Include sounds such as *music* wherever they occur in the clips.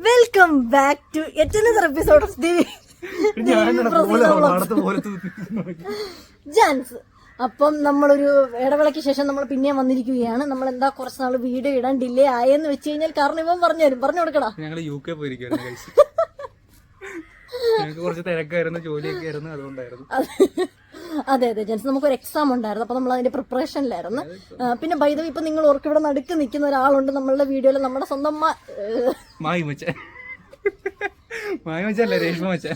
Welcome back to ഏറ്റവും episode of the Jans അപ്പം നമ്മളൊരു ഇടവേളയ്ക്ക് ശേഷം നമ്മൾ പിന്നെ വന്നിരിക്കുകയാണ്. നമ്മൾ എന്താ കുറച്ച് നാൾ വീഡിയോ ഇടാൻ ഡിലേ ആയെന്ന് വെച്ച് കഴിഞ്ഞാൽ കാരണം ഇവൻ പറഞ്ഞു തരും. പറഞ്ഞു കൊടുക്കടാ. ഞങ്ങൾ യു കെ പോയിരിക്കുകയായിരുന്നു കുറച്ച് തിരക്കായിരുന്നു ജോലിയൊക്കെ ആയിരുന്നു അതുകൊണ്ടായിരുന്നു. അതെ അതെ ജെൻസ് നമുക്കൊരു എക്സാം ഉണ്ടായിരുന്നു അപ്പൊ നമ്മൾ അതിന്റെ പ്രിപ്പറേഷനിലായിരുന്നു പിന്നെ ബൈദ ഇപ്പൊ നിങ്ങൾ ഓർക്ക് ഇവിടെ നടുക്ക് നിൽക്കുന്ന ഒരാളുണ്ട് നമ്മളുടെ വീഡിയോയിൽ നമ്മുടെ സ്വന്തം മായി *laughs* മച്ച മായി രേഷ്മ മച്ച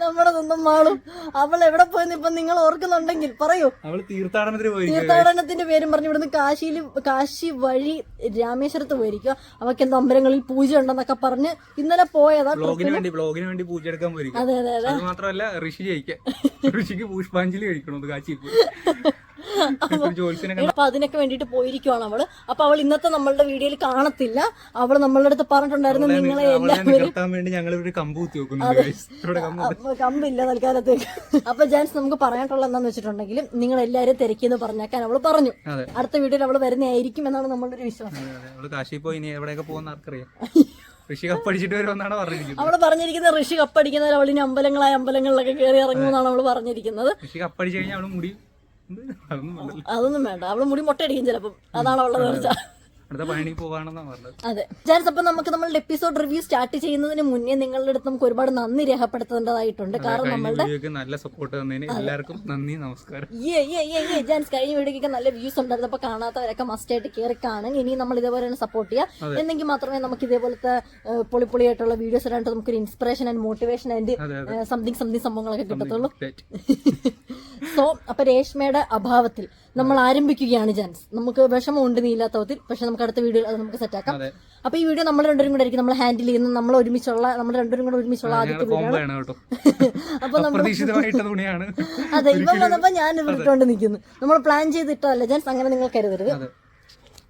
നമ്മുടെ സ്വന്തം മാളും. അവൾ എവിടെ പോയെന്ന് ഇപ്പൊ നിങ്ങൾ ഓർക്കുന്നുണ്ടെങ്കിൽ പറയൂ. അവൾ തീർത്ഥാടനത്തിന് പോയി തീർത്ഥാടനത്തിന്റെ പേരും പറഞ്ഞു ഇവിടുന്ന് കാശിയിൽ കാശി വഴി രാമേശ്വരത്ത് പോയിരിക്കുക അവക്ക് എന്തോ അമ്പലങ്ങളിൽ പൂജ ഉണ്ടെന്നൊക്കെ പറഞ്ഞ് ഇന്നലെ പോയതാ ബ്ലോഗിന് വേണ്ടി ബ്ലോഗിന് വേണ്ടി പൂജ എടുക്കാൻ പോയിരിക്കും അതെ അതെ മാത്രമല്ല ഋഷി ജയിക്കാൻ ഋഷിക്ക് പുഷ്പാഞ്ജലി കഴിക്കണോ കാശി അപ്പൊ അതിനൊക്കെ വേണ്ടിട്ട് പോയിരിക്കുവാണ് അവൾ. അപ്പൊ അവൾ ഇന്നത്തെ നമ്മളുടെ വീഡിയോയിൽ കാണത്തില്ല. അവൾ നമ്മളുടെ അടുത്ത് പറഞ്ഞിട്ടുണ്ടായിരുന്നു നിങ്ങളെ എല്ലാവരും. കമ്പില്ല തൽക്കാലത്തേക്ക്. അപ്പൊ ജാൻസ് നമുക്ക് പറയാനുള്ള എന്താന്ന് വെച്ചിട്ടുണ്ടെങ്കിൽ നിങ്ങൾ എല്ലാവരും തിരക്കിയെന്ന് പറഞ്ഞേക്കാൻ അവൾ പറഞ്ഞു. അടുത്ത വീഡിയോയിൽ അവൾ വരുന്നതായിരിക്കും എന്നാണ് നമ്മളുടെ ഒരു വിശ്വാസം. കാശി പോയി ഇനി എവിടെയൊക്കെ പോകുന്ന ആർക്കറിയാം. ഋഷി കപ്പടിച്ചിട്ട് വരുമെന്നാണ് പറഞ്ഞിരിക്കുന്നത്. അവൾ പറഞ്ഞിരിക്കുന്ന ഋഷി കപ്പടിക്കുന്നവർ അവളിനി അമ്പലങ്ങളായ അമ്പലങ്ങളിലൊക്കെ കയറി ഇറങ്ങുമെന്നാണ് അവൾ പറഞ്ഞിരിക്കുന്നത്. ഋഷി കപ്പടിച്ചു കഴിഞ്ഞാൽ അവൾ മുടി? അതൊന്നും വേണ്ട. അവൾ മുടി മുട്ടയടിക്കും ചിലപ്പം. അതാണ് അവളുടെ തീർച്ച അടുത്ത പഴനിക്ക് പോകാണെന്നാണ് പറഞ്ഞത്. അതെ. ജാൻസ് അപ്പൊ നമുക്ക് നമ്മളുടെ എപ്പിസോഡ് റിവ്യൂ സ്റ്റാർട്ട് ചെയ്യുന്നതിന് മുന്നേ നിങ്ങളുടെ അടുത്ത് നമുക്ക് ഒരുപാട് നന്ദി രേഖപ്പെടുത്തേണ്ടതായിട്ടുണ്ട്. കാരണം നമ്മളുടെ നല്ല സപ്പോർട്ട് തന്നതിന് എല്ലാവർക്കും നന്ദി നമസ്കാരം. ഏ ഏ ഏ ഏ ജാൻസ് കഴിഞ്ഞ വീഡിയോക്കൊക്കെ നല്ല വ്യൂസ് ഉണ്ടായിരുന്നു. അപ്പൊ കാണാത്തവരൊക്കെ മസ്റ്റ് ആയിട്ട് കയറി കാണും. ഇനി നമ്മൾ ഇതേപോലെ സപ്പോർട്ട് ചെയ്യാം. എന്നെങ്കിൽ മാത്രമേ നമുക്ക് ഇതേപോലത്തെ പൊളിപ്പൊളിയായിട്ടുള്ള വീഡിയോസ് ഇടാണ്ട് നമുക്കൊരു inspiration and motivation and something something സംഭവങ്ങളൊക്കെ കിട്ടത്തുള്ളൂ. സോ *laughs* അപ്പൊ രേഷ്മയുടെ അഭാവത്തിൽ നമ്മൾ ആരംഭിക്കുകയാണ് ജാൻസ് നമുക്ക് വിഷമമുണ്ട് നീലാത്തവത്തിൽ പക്ഷെ നമുക്ക് അടുത്ത വീഡിയോ അത് നമുക്ക് സെറ്റ് ആക്കാം. അപ്പൊ ഈ വീഡിയോ നമ്മൾ രണ്ടുപേരും കൂടെ ആയിരിക്കും. നമ്മൾ ഹാൻഡിൽ ചെയ്യുന്നത് നമ്മൾ ഒരുമിച്ചുള്ള നമ്മൾ രണ്ടുപേരും കൂടെ ഒരുമിച്ചുള്ള ആദ്യത്തെ *laughs* അപ്പൊ നമ്മൾ *laughs* അതെ ഇപ്പം വന്നപ്പോ ഞാൻ ഇത് ഇട്ടുകൊണ്ട് നിൽക്കുന്നു. നമ്മൾ പ്ലാൻ ചെയ്തിട്ടല്ല ജാൻസ് അങ്ങനെ നിങ്ങൾ കരുതരുത്.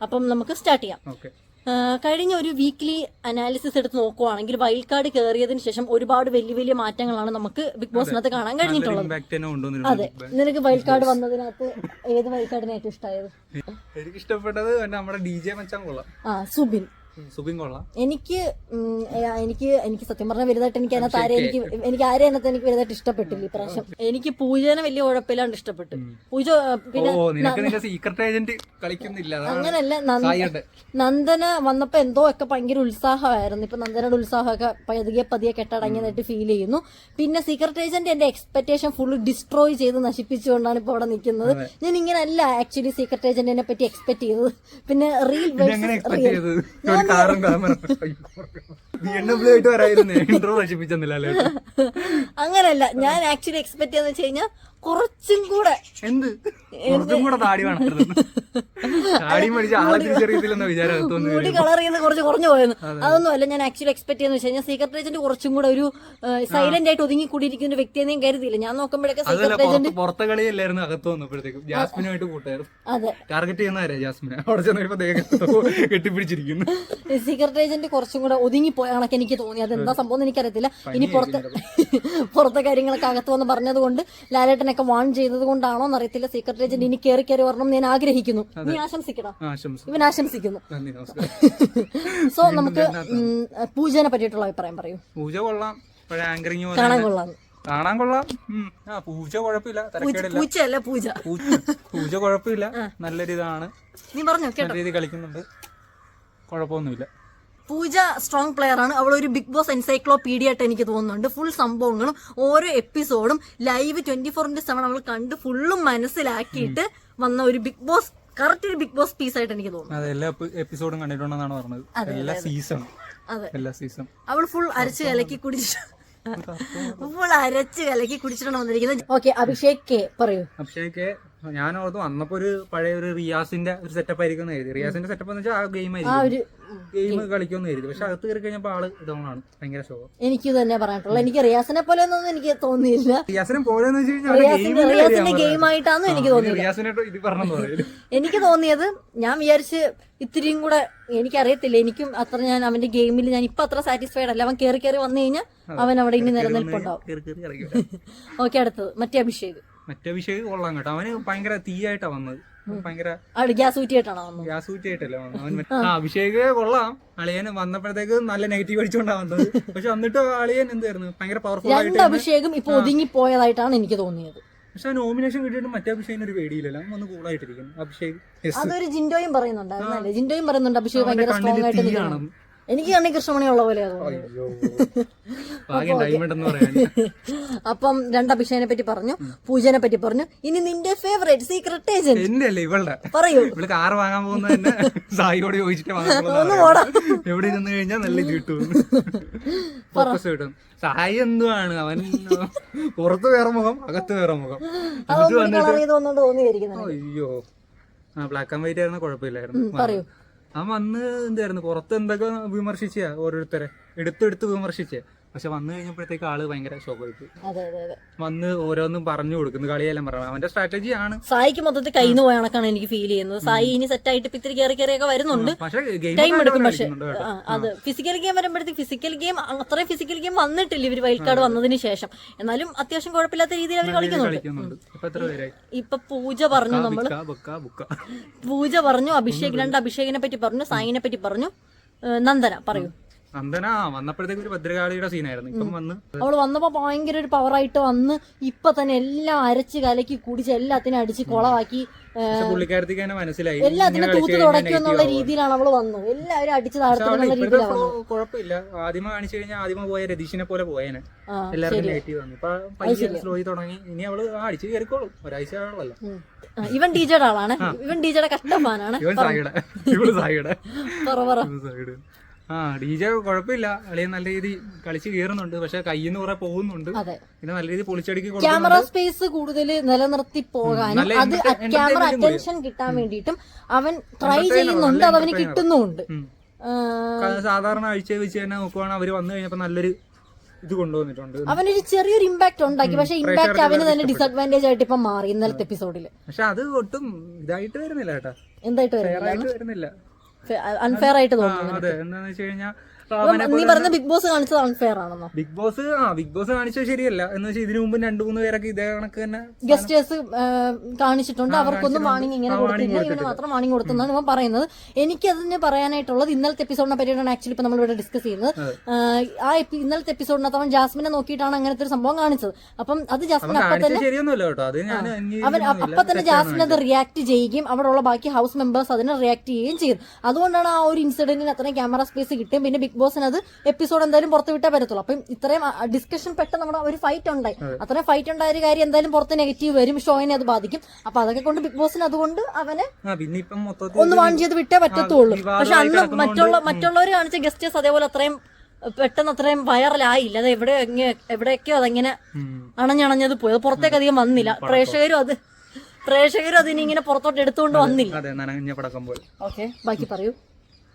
അപ്പം നമുക്ക് സ്റ്റാർട്ട് ചെയ്യാം. കഴിഞ്ഞ ഒരു വീക്ക്ലി അനാലിസിസ് എടുത്ത് നോക്കുവാണെങ്കിൽ വൈൽഡ് കാർഡ് കയറിയതിന് ശേഷം ഒരുപാട് വലിയ വലിയ മാറ്റങ്ങളാണ് നമുക്ക് ബിഗ് ബോസിനകത്ത് കാണാൻ കഴിഞ്ഞിട്ടുള്ളത്. അതെ. നിനക്ക് വൈൽഡ് കാർഡ് വന്നതിനകത്ത് ഏത് വൈൽഡ് കാർഡിനെ ഏറ്റവും ഇഷ്ടമായത് എനിക്ക് ഇഷ്ടപ്പെട്ടത് നമ്മുടെ ഡി ജെ മച്ചാൻ കൊള്ളാം. ആ സുബിൻ. എനിക്ക് എനിക്ക് എനിക്ക് സത്യം പറഞ്ഞാൽ വലുതായിട്ട് എനിക്ക് അതിനകത്ത് ആരെ എനിക്ക് എനിക്ക് ആരെ അതിനകത്ത് എനിക്ക് വലുതായിട്ട് ഇഷ്ടപ്പെട്ടില്ല ഇപ്രാവശ്യം എനിക്ക് പൂജനെ വലിയ കുഴപ്പമില്ലാണ്ട് ഇഷ്ടപ്പെട്ടു. പൂജ പിന്നെ സീക്രട്ട് ഏജന്റ് കളിക്കുന്നില്ല. അങ്ങനല്ല നന്ദന വന്നപ്പോ എന്തോ ഒക്കെ ഭയങ്കര ഉത്സാഹമായിരുന്നു. ഇപ്പൊ നന്ദനയുടെ ഉത്സാഹമൊക്കെ പതിയെ പതിയെ കെട്ടടങ്ങിയതായിട്ട് ഫീൽ ചെയ്യുന്നു. പിന്നെ സീക്രട്ട് ഏജന്റ് എന്റെ എക്സ്പെക്ടേഷൻ ഫുൾ ഡിസ്ട്രോയ് ചെയ്ത് നശിപ്പിച്ചുകൊണ്ടാണ് ഇപ്പൊ അവിടെ നിൽക്കുന്നത്. ഞാൻ ഇങ്ങനെ അല്ല ആക്ച്വലി സീക്രട്ട് ഏജന്റിനെ പറ്റി എക്സ്പെക്ട് ചെയ്തത്. പിന്നെ റീൽ ഞാൻ കാറും ക്യാമറ ബി എം ഡബ്ല്യൂ ആയിട്ട് വരായിരുന്നേ ഇൻട്രോ നശിപ്പിച്ചെന്നില്ല *laughs* അങ്ങനല്ല. ഞാൻ ആക്ച്വലി എക്സ്പെക്ട് ചെയ്യാന്ന് വെച്ച് കഴിഞ്ഞാൽ കുറച്ചും കൂടെ. എന്ത്? കുറച്ചും കൂടെ താടി മേടിച്ച് ആളെ തിരിച്ചറിയത്തില്ലെന്ന വിചാരം അകത്തൊന്നും മുടി കളർ ചെയ്യുന്നത് കുറച്ച് കുറഞ്ഞു പോയെന്ന്. അതൊന്നും അല്ല ഞാൻ ആക്ച്വലി എക്സ്പെക്ട് ചെയ്യുന്ന വെച്ച് കഴിഞ്ഞാൽ സീക്രട്ട് ഏജന്റ് കുറച്ചും കൂടെ ഒരു സൈലന്റ് ആയിട്ട് ഒതുങ്ങി കൂടിയിരിക്കുന്ന ഒരു വ്യക്തിയെ ഞാൻ കരുതിയില്ല. ഞാൻ നോക്കുമ്പോഴൊക്കെ സീക്രട്ട് ഏജന്റ് പുറത്തെ കളിയല്ലായിരുന്നു അകത്ത് വന്നപ്പോഴത്തേക്കും. ജാസ്മിനുമായിട്ട് കൂട്ടായിരുന്നു. അതെ. ടാർഗറ്റ് ചെയ്യുന്നവരെ ജാസ്മിനെ? അവിടെ ചെന്നപ്പോ ദേഹത്ത് കെട്ടിപ്പിടിച്ചിരിക്കുന്നു. സീക്രട്ട് ഏജന്റ് കുറച്ചും കൂടെ ഒതുങ്ങി കണക്ക് എനിക്ക് തോന്നി. അതെന്താ സംഭവം എനിക്കറിയത്തില്ല. ഇനി പുറത്തെ പുറത്തെ കാര്യങ്ങളൊക്കെ അകത്ത് വന്ന് പറഞ്ഞത് കൊണ്ട് ലാലേട്ടനൊക്കെ വാൺ ചെയ്തത് കൊണ്ടാണോ എന്നറിയത്തില്ല. സീക്രട്ട് ഏജന്റ് ഇനി കയറി കയറി വരണം ഞാൻ ആഗ്രഹിക്കുന്നു. നീ ആശംസിക്കടാ. ആശംസ ഇവൻ ആശംസിക്കുന്നു. സോ *laughs* നമുക്ക് പൂജനെ പറ്റിയിട്ടുള്ള അഭിപ്രായം പറയൂ. പൂജ കൊള്ളാം. ആങ്കറിങ് കാണാൻ കൊള്ളാം. കാണാൻ കൊള്ളാം. ആ പൂജ കുഴപ്പമില്ല. പൂച്ചയല്ല പൂജ. പൂജ കുഴപ്പമില്ല. നല്ലൊരു ഇതാണ് നീ പറഞ്ഞു നല്ല രീതി കളിക്കുന്നുണ്ട്. കുഴപ്പമൊന്നുമില്ല. പൂജ സ്ട്രോങ് പ്ലെയർ ആണ്. അവൾ ഒരു ബിഗ് ബോസ് എൻസൈക്ലോപീഡിയ ആയിട്ട് എനിക്ക് തോന്നുന്നുണ്ട്. ഫുൾ സംഭവങ്ങളും ഓരോ എപ്പിസോഡും live twenty four into seven അവൾ കണ്ട് ഫുള്ളും മനസ്സിലാക്കിയിട്ട് വന്ന ഒരു ബിഗ് ബോസ് കറക്റ്റ് ഒരു ബിഗ് ബോസ് പീസ് ആയിട്ട് എനിക്ക് തോന്നുന്നു. അതെ എല്ലാ എപ്പിസോഡും കണ്ടിട്ടുണ്ടെന്നാണ് പറഞ്ഞത്. എല്ലാ സീസൺ അതെ. എല്ലാ സീസൺ അവൾ ഫുൾ അരച്ച് കലക്കി കുടിച്ചു ഫുൾ *laughs* അരച്ച് കലക്കി കുടിച്ചിട്ടാണ് വന്നിരിക്കുന്നത്. ഓക്കെ അഭിഷേക് കെ പറയൂ. അഭിഷേക് ഞാൻ ഓർത്തു വന്നപ്പോ ഒരു പഴയ ഒരു റിയാസിന്റെ ഒരു സെറ്റപ്പ് ആയിരിക്കും എഴുതി റിയാസിന്റെ സെറ്റപ്പ് എന്ന് വെച്ചാൽ ആ ഗെയിം ആയിരിക്കും. ഗെയിം കളിക്കുമെന്ന് എഴുതി പക്ഷെ അകത്ത് കയറി കഴിഞ്ഞപ്പോ ആൾ ഡൗൺ ആണ്. ഭയങ്കര ഷോ എനിക്ക് തന്നെ പറഞ്ഞിട്ടുള്ളത് എനിക്ക് റിയാസിനെ പോലെ ഒന്നും എനിക്ക് തോന്നിയില്ല. റിയാസിനെ പോലെ റിയാസിന്റെ ഗെയിം എനിക്ക് തോന്നിയില്ല. എനിക്ക് തോന്നിയത് ഞാൻ വിചാരിച്ച് ഇത്തിരിയും കൂടെ എനിക്കറിയത്തില്ല. എനിക്കും അത്ര ഞാൻ അവന്റെ ഗെയിമിൽ ഞാൻ ഇപ്പൊ അത്ര സാറ്റിസ്ഫൈഡ് അല്ല. അവൻ കയറി കയറി വന്നു കഴിഞ്ഞാൽ അവൻ അവിടെ ഇനി നിലനിൽപ്പുണ്ടാവും. ഓക്കെ *laughs* അടുത്തത്. മറ്റേ അഭിഷേക്. മറ്റേ വിഷയം കൊള്ളാം കേട്ടോ. അവന് ഭയങ്കര തീയായിട്ടാ വന്നത്. ഭയങ്കര ഗ്യാസ് വന്നത്? ഗ്യാസ് ഊറ്റിയായിട്ടല്ലേ വന്നത്. അവൻ മറ്റേ- ആ. അഭിഷേക് കൊള്ളാം. അളിയൻ വന്നപ്പോഴത്തേക്ക് നല്ല നെഗറ്റീവ് അടിച്ചോണ്ടാ വന്നത്. പക്ഷെ എന്നിട്ട് അളിയൻ എന്തായിരുന്നു? ഭയങ്കര പവർഫുൾ ആയിട്ട് അഭിഷേകം ഇപ്പൊ ഒതുങ്ങി പോയതായിട്ടാണ് എനിക്ക് തോന്നിയത്. പക്ഷെ നോമിനേഷൻ കിട്ടിയിട്ട് മറ്റേ അഭിഷേകിന് ഒരു പേടിയില്ലല്ലോ. അവൻ വന്ന് കൂളായിട്ടിരിക്കുന്നു. അഭിഷേക്. അതൊരു ജിൻഡോയും പറയുന്നുണ്ട് ജിൻഡോയും പറയുന്നുണ്ട് അഭിഷേക് ഭയങ്കര കണ്ണിൽ ആയിട്ട് തീയാണ്. നിൽക്കണം എനിക്ക് കണ്ണി കൃഷ്ണമണി ഉള്ള പോലെ *laughs* *laughs* അപ്പം രണ്ട് അഭിഷേകനെ പറ്റി പറഞ്ഞു പൂജനെ പറ്റി പറഞ്ഞു. ഇനി നിന്റെ ഫേവറേറ്റ് സീക്രട്ട് ഏജന്റ് പറയൂ. കാർ വാങ്ങാൻ പോകുന്ന *laughs* സായിയോട് ചോദിച്ചിട്ട് എവിടെ നിന്ന് കഴിഞ്ഞാൽ നല്ല ഇത് കിട്ടും. ഫോക്കസ് കിട്ടും സായി എന്തുവാണ് അവൻ? പുറത്ത് വേറെ മുഖം അകത്ത് വേറെ മുഖം. അയ്യോ. ആ ബ്ലാക്ക് ആൻഡ് വൈറ്റ് ആയിരുന്ന കുഴപ്പമില്ലായിരുന്നു. പറയൂ. അവൻ വന്ന് എന്തായിരുന്നു പുറത്ത് എന്തൊക്കെ വിമർശിച്ച ഓരോരുത്തരെ? എടുത്തെടുത്ത് വിമർശിച്ചേ പക്ഷെ വന്നു കഴിഞ്ഞപ്പോഴത്തേക്ക് ആൾ ഭയങ്കര ഷോക്കായി അതെ അതെ അതെ. വന്ന് ഓരോന്നും പറഞ്ഞു കൊടുക്കുന്നു കളിയെല്ലാം പറഞ്ഞു അവന്റെ സ്ട്രാറ്റജി ആണ്. സായിക്ക് മൊത്തത്തിൽ കയ്യിൽ നിന്ന് പോയ കണക്കാണ് എനിക്ക് ഫീൽ ചെയ്യുന്നത്. സായി ഇനി സെറ്റ് ആയിട്ട് ഇപ്പൊ ഇത്തിരി കയറി കയറിയൊക്കെ വരുന്നുണ്ട്. പക്ഷെ ടൈം എടുക്കും പക്ഷെ. അത് ഫിസിക്കൽ ഗെയിം വരുമ്പോഴത്തേക്ക് ഫിസിക്കൽ ഗെയിം അത്രയും ഫിസിക്കൽ ഗെയിം വന്നിട്ടില്ല ഇവർ വൈൽഡ് കാർഡ് വന്നതിന് ശേഷം. എന്നാലും അത്യാവശ്യം കുഴപ്പമില്ലാത്ത രീതിയിൽ അവർ കളിക്കുന്നുണ്ട്. കളിക്കുന്നുണ്ട്. ഇപ്പൊ എത്ര പേരായി? ഇപ്പൊ പൂജ പറഞ്ഞു നമ്മൾ ബുക്ക ബുക്ക ബുക്ക. പൂജ പറഞ്ഞു അഭിഷേക് രണ്ട് അഭിഷേകിനെ പറ്റി പറഞ്ഞു സായിനെ പറ്റി പറഞ്ഞു. നന്ദന പറയൂ. നന്ദന വന്നപ്പോഴത്തേക്ക് ഒരു ഭദ്രകാളിയുടെ സീനായിരുന്നു. ഇപ്പം വന്ന് അവൾ വന്നപ്പോ ഭയങ്കര ഒരു പവറായിട്ട് വന്ന് ഇപ്പൊ തന്നെ എല്ലാം അരച്ച് കലക്കി കുടിച്ച് എല്ലാത്തിനും അടിച്ച് കൊളവാക്കി ഏ, പുള്ളിക്കാരത്തേക്ക് തന്നെ മനസ്സിലായി. എല്ലാത്തിനും തൂത്ത് കഴിഞ്ഞാൽ എന്നുള്ള രീതിയിലാണ് അവൾ വന്നത്. എല്ലാവരും അടിച്ച് താഴ്ത്തുന്നുള്ള രീതിയിലാണ് കുഴപ്പമില്ല. ആദ്യമ കാണിച്ചു കഴിഞ്ഞാൽ ആദ്യമ പോയ രതീഷിനെ പോലെ പോയേനെ. നെഗറ്റീവ് വന്നു ഇപ്പൊ സ്ലോയി തുടങ്ങി. ഇനി അവൾ അടിച്ച് കയറിക്കോളും. ഒരാഴ്ച ഇവൻ ടീച്ചറുടെ ആളാണ്. ഇവൻ ടീച്ചറുടെ കഷ്ടമാനാണ് ഇവൻ സായിയുടെ. ഇവൾ സായിയുടെ. ആ ഡി ജെ കുഴപ്പമില്ല. അളിയൻ നല്ല രീതി കളിച്ച് കയറുന്നുണ്ട്. പക്ഷെ കയ്യിൽ നിന്ന് കുറെ പോകുന്നുണ്ട്. പിന്നെ നല്ല രീതി പൊളിച്ചടിക്ക് ക്യാമറ സ്പേസ് കൂടുതൽ നിലനിർത്തി പോകാനും അത് ക്യാമറ അറ്റൻഷൻ കിട്ടാൻ വേണ്ടിയിട്ടും അവൻ ട്രൈ ചെയ്യുന്നുണ്ട് അത് അവന് കിട്ടുന്നുമുണ്ട്. സാധാരണ ആഴ്ച വെച്ച് തന്നെ നോക്കുവാണെങ്കിൽ അവർ വന്നു കഴിഞ്ഞപ്പോ നല്ലൊരു ഇത് കൊണ്ടുവന്നിട്ടുണ്ട്. അവനൊരു ചെറിയൊരു ഇമ്പാക്ട് ഉണ്ടാക്കി. പക്ഷെ ഇമ്പാക്ട് അവന് തന്നെ ഡിസഡ്വാന്റേജ് ആയിട്ട് ഇപ്പൊ മാറി ഇന്നലത്തെ എപ്പിസോഡിൽ പക്ഷെ അത് ഒട്ടും ഇതായിട്ട് വരുന്നില്ല കേട്ടാ. എന്തായിട്ട് വരുന്നില്ല. അൺഫെയർ ആയിട്ട് തോന്നുന്നു അതെ. എന്താണെന്ന് വെച്ച് കഴിഞ്ഞാൽ നീ പറഞ്ഞ ബിഗ് ബോസ് കാണിച്ചത് അൺഫെയർ ആണെന്നോ? ബിഗ് ബോസ് ആ ബിഗ് ബോസ് കാണിച്ചത് ശരിയല്ല. എന്ന് വെച്ചാൽ ഇതിനു മുമ്പ് രണ്ടു മൂന്ന് പേരൊക്കെ ഇതേ കണക്ക് തന്നെ ഗസ്റ്റേഴ്സ് കാണിച്ചിട്ടുണ്ട്. അവർക്കൊന്നും വാണിംഗ് ഇങ്ങനെ കൊടുത്തില്ല. മാത്രം വാണിംഗ് കൊടുത്തെന്നാണ് ഇവൻ പറയുന്നത്. എനിക്ക് എനിക്കതിന് പറയാനായിട്ടുള്ളത് ഇന്നലത്തെ എപ്പിസോഡിനെ പറ്റിയാണ് ആക്ച്വലി ഇപ്പൊ നമ്മളിവിടെ ഡിസ്കസ് ചെയ്യുന്നത്. ആ ഇന്നലത്തെ എപ്പിസോഡിനകത്ത് അവൻ ജാസ്മിനെ നോക്കിയിട്ടാണ് അങ്ങനത്തെ ഒരു സംഭവം കാണിച്ചത്. അപ്പം അത് ജാസ്മിൻ അപ്പൊ തന്നെ അവൻ അപ്പൊ തന്നെ ജാസ്മിൻ അത് റിയാക്ട് ചെയ്യുകയും അവിടെ ഉള്ള ബാക്കി ഹൗസ് മെമ്പേഴ്സ് അതിനെ റിയാക്ട് ചെയ്യുകയും ചെയ്തു. അതുകൊണ്ടാണ് ആ ഒരു ഇൻസിഡന്റിന് അത്രയും ക്യാമറ സ്പേസ് കിട്ടും പിന്നെ ബിഗ് ബോസിന് അത് എപ്പിസോഡ് എന്തായാലും പുറത്ത് വിട്ടേ പറ്റത്തുള്ളൂ. അപ്പം ഇത്രയും ഡിസ്കഷൻ പെട്ടെന്ന് നമ്മുടെ ഒരു ഫൈറ്റ് ഉണ്ടായി. അത്രയും ഫൈറ്റ് ഉണ്ടായ ഒരു കാര്യം എന്തായാലും പുറത്ത് നെഗറ്റീവ് വരും. ഷോയിനെ അത് ബാധിക്കും. അപ്പൊ അതൊക്കെ കൊണ്ട് ബിഗ് ബോസിന് അതുകൊണ്ട് അവനെ ഒന്ന് വാൺ ചെയ്ത് വിട്ടേ പറ്റത്തുള്ളൂ. പക്ഷെ അന്ന് മറ്റുള്ള മറ്റുള്ളവർ കാണിച്ച ഗസ്റ്റേഴ്സ് അതേപോലെ അത്രയും പെട്ടെന്ന് അത്രയും വൈറലായില്ല അത് എവിടെ എവിടെയൊക്കെയോ അതെങ്ങനെ. അണഞ്ഞണഞ്ഞത് പോയി. അത് പുറത്തേക്ക് അധികം വന്നില്ല. പ്രേക്ഷകരും അത് പ്രേക്ഷകരും അതിനിങ്ങനെ പുറത്തോട്ട് എടുത്തുകൊണ്ട് വന്നില്ല. ഓക്കെ ബാക്കി പറയൂ.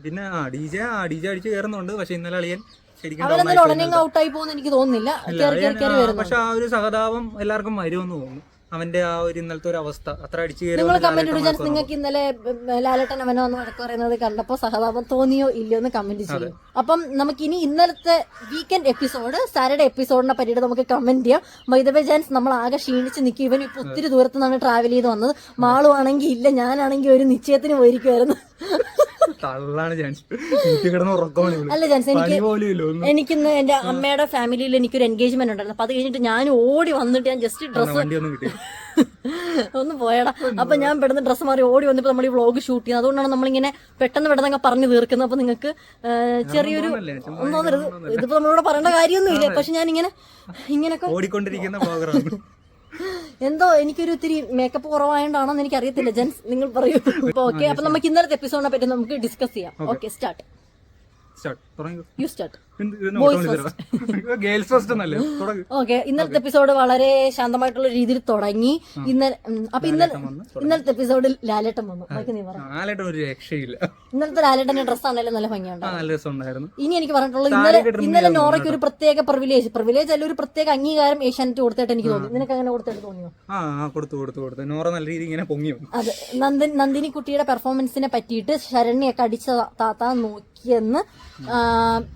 പിന്നെ ആ ഡി ജെ ആ ഡി ജെ അടിച്ച് കയറുന്നുണ്ട് പക്ഷെ ഇന്നലെ അളിയൻ അവരെന്തായാലും ഉടനെ ഔട്ടായി പോകുന്ന എനിക്ക് തോന്നുന്നില്ല. കേറി കേറി ആ, വരുന്നു. പക്ഷെ ആ ഒരു സഹതാപം എല്ലാവർക്കും വരുമെന്ന് തോന്നുന്നു. അവന്റെ ആ ഒരു ഇന്നലത്തെ ഒരു അവസ്ഥ. അത്ര അടിച്ചു നിങ്ങൾ കമന്റ് ഇടുക. നിങ്ങൾക്ക് ഇന്നലെ ഉം, ലാലേട്ടൻ അവനെ വഴക്ക് പറയുന്നത് കണ്ടപ്പോ സഹതാപം തോന്നിയോ ഇല്ലയോ എന്ന് കമന്റ് ചെയ്യും. അപ്പം നമുക്ക് ഇനി ഇന്നലത്തെ വീക്കെൻഡ് എപ്പിസോഡ് സാറ്റർഡേ എപ്പിസോഡിനെ പറ്റിയിട്ട് നമുക്ക് കമന്റ് ചെയ്യാം. മൈദവേ ജാൻസ് നമ്മൾ ആകെ ക്ഷീണിച്ച് നിൽക്കും. ഇവൻ ഇപ്പൊ ഒത്തിരി ദൂരത്തു നിന്നാണ് ട്രാവൽ ചെയ്ത് വന്നത്. മാളു ആണെങ്കിൽ ഇല്ല ഞാനാണെങ്കിൽ ഒരു നിശ്ചയത്തിന് പോയിരിക്കുമായിരുന്നു തള്ളാണ് ചാൻസ് എനിക്ക് കിടന്ന് ഉറക്കമാണ് അല്ല എനിക്ക് എനിക്കിന്ന് എന്റെ അമ്മയുടെ ഫാമിലിയിൽ എനിക്കൊരു എൻഗേജ്മെന്റ് ഉണ്ടായിരുന്നു അപ്പൊ അത് കഴിഞ്ഞിട്ട് ഞാൻ ഓടി വന്നിട്ട് ഞാൻ ജസ്റ്റ് ഡ്രസ്സ് വണ്ടി ഒന്നും പോയടാ. അപ്പൊ ഞാൻ പെട്ടെന്ന് ഡ്രസ്സ് മാറി ഓടി വന്നപ്പോ നമ്മൾ ഈ വ്ളോഗ് ഷൂട്ട് ചെയ്യുന്നത്. അതുകൊണ്ടാണ് നമ്മളിങ്ങനെ പെട്ടെന്ന് പെട്ടെന്ന് പറഞ്ഞു തീർക്കുന്നത്. അപ്പൊ നിങ്ങൾക്ക് ചെറിയൊരു ഒന്നും തോന്നരുത് ഇതിപ്പോ നമ്മളോട് പറയേണ്ട കാര്യമൊന്നും ഇല്ല പക്ഷെ ഞാൻ ഇങ്ങനെ ഇങ്ങനെയൊക്കെ ഓടിക്കൊണ്ടിരിക്കുന്ന എന്തോ എനിക്കൊരു ഇത്തിരി മേക്കപ്പ് കുറവായോണ്ടാണോ എന്ന് എനിക്ക് അറിയത്തില്ല ജെൻസ് നിങ്ങൾ പറയൂ. അപ്പൊ ഓക്കെ അപ്പൊ നമുക്ക് ഇന്നലത്തെ എപ്പിസോഡിനെ പറ്റി നമുക്ക് ഡിസ്കസ് ചെയ്യാം. Okay start you start girls first എന്നല്ലേ? തുടങ്ങി. ഓക്കെ ഇന്നലത്തെ എപ്പിസോഡ് വളരെ ശാന്തമായിട്ടുള്ള രീതിയിൽ തുടങ്ങി. ഇന്നലെ അപ്പൊ ഇന്നലെ ഇന്നലത്തെ എപ്പിസോഡിൽ ലാലേട്ടൻ വന്നു. ബാക്കി നീ ഒരു രക്ഷയില്ല. ഇന്നലത്തെ ലാലേട്ടന്റെ ഡ്രസ് ആണെങ്കിലും നല്ല ഭംഗിയുണ്ടായിരുന്നു ഇനി എനിക്ക് പറഞ്ഞിട്ടുള്ളത് ഇന്നലെ ഇന്നലെ നോറയ്ക്ക് ഒരു പ്രത്യേക പ്രിവിലേജ് പ്രിവിലേജ് അല്ല ഒരു പ്രത്യേക അംഗീകാരം ഏഷ്യാനെറ്റ് കൊടുത്തിട്ട് എനിക്ക് തോന്നി. നിനക്ക് അങ്ങനെ കൊടുത്തിട്ട് തോന്നിയോ? കൊടുത്തു കൊടുത്തു കൊടുത്തു. നോറ നല്ല രീതി ഇങ്ങനെ പൊങ്ങി അതെ. നന്ദൻ നന്ദിനി കുട്ടിയുടെ പെർഫോമൻസിനെ പറ്റിയിട്ട് ശരണ്യൊക്കെ അടിച്ച താത്ത നോക്കിയെന്ന്